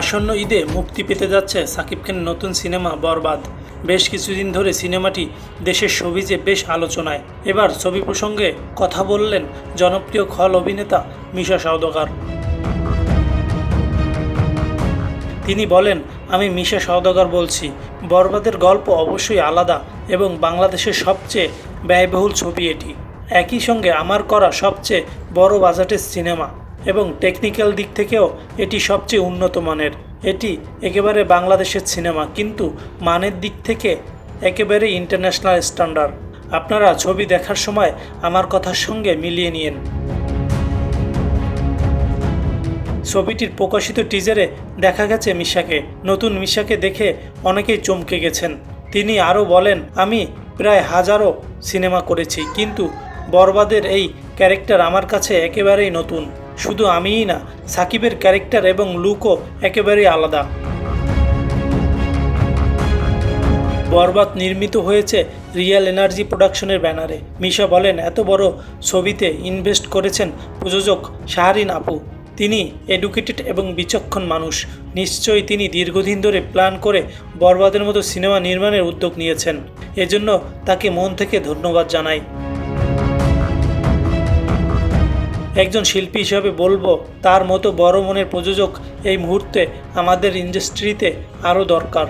আসন্ন ঈদে মুক্তি পেতে যাচ্ছে সাকিব খানের নতুন সিনেমা বরবাদ। বেশ কিছুদিন ধরে সিনেমাটি দেশের ছবিজে বেশ আলোচনায়। এবার ছবি প্রসঙ্গে কথা বললেন জনপ্রিয় খল অভিনেতা মিশা সওদাগর। তিনি বলেন, আমি মিশা সওদাগর বলছি, বরবাদের গল্প অবশ্যই আলাদা এবং বাংলাদেশের সবচেয়ে ব্যয়বহুল ছবি এটি। একই সঙ্গে আমার করা সবচেয়ে বড় বাজেটের সিনেমা। এবং টেকনিক্যাল দিক থেকেও এটি সবচেয়ে উন্নত মানের। এটি একেবারে বাংলাদেশের সিনেমা, কিন্তু মানের দিক থেকে একেবারে ইন্টারন্যাশনাল স্ট্যান্ডার্ড আপনারা ছবি দেখার সময় আমার কথার সঙ্গে মিলিয়ে নিন ছবিটির প্রকাশিত টিজারে দেখা গেছে মিশাকে। নতুন মিশাকে দেখে অনেকেই চমকে গেছেন। তিনি আরও বলেন, আমি প্রায় হাজারো সিনেমা করেছি, কিন্তু বরবাদের এই ক্যারেক্টার আমার কাছে একেবারেই নতুন। শুধু আমিই না, সাকিবের ক্যারেক্টার এবং লুকও একেবারেই আলাদা। বরবাদ নির্মিত হয়েছে রিয়েল এনার্জি প্রোডাকশনের ব্যানারে। মিশা বলেন, এত বড় ছবিতে ইনভেস্ট করেছেন প্রযোজক শাহরিন আপু। তিনি এডুকেটেড এবং বিচক্ষণ মানুষ। নিশ্চয়ই তিনি দীর্ঘদিন ধরে প্ল্যান করে বরবাদের মতো সিনেমা নির্মাণের উদ্যোগ নিয়েছেন। এজন্য তাকে মন থেকে ধন্যবাদ জানাই। একজন শিল্পী হিসেবে বলব, তার মতো বড় মনের প্রযোজক এই মুহূর্তে আমাদের ইন্ডাস্ট্রিতে আরও দরকার।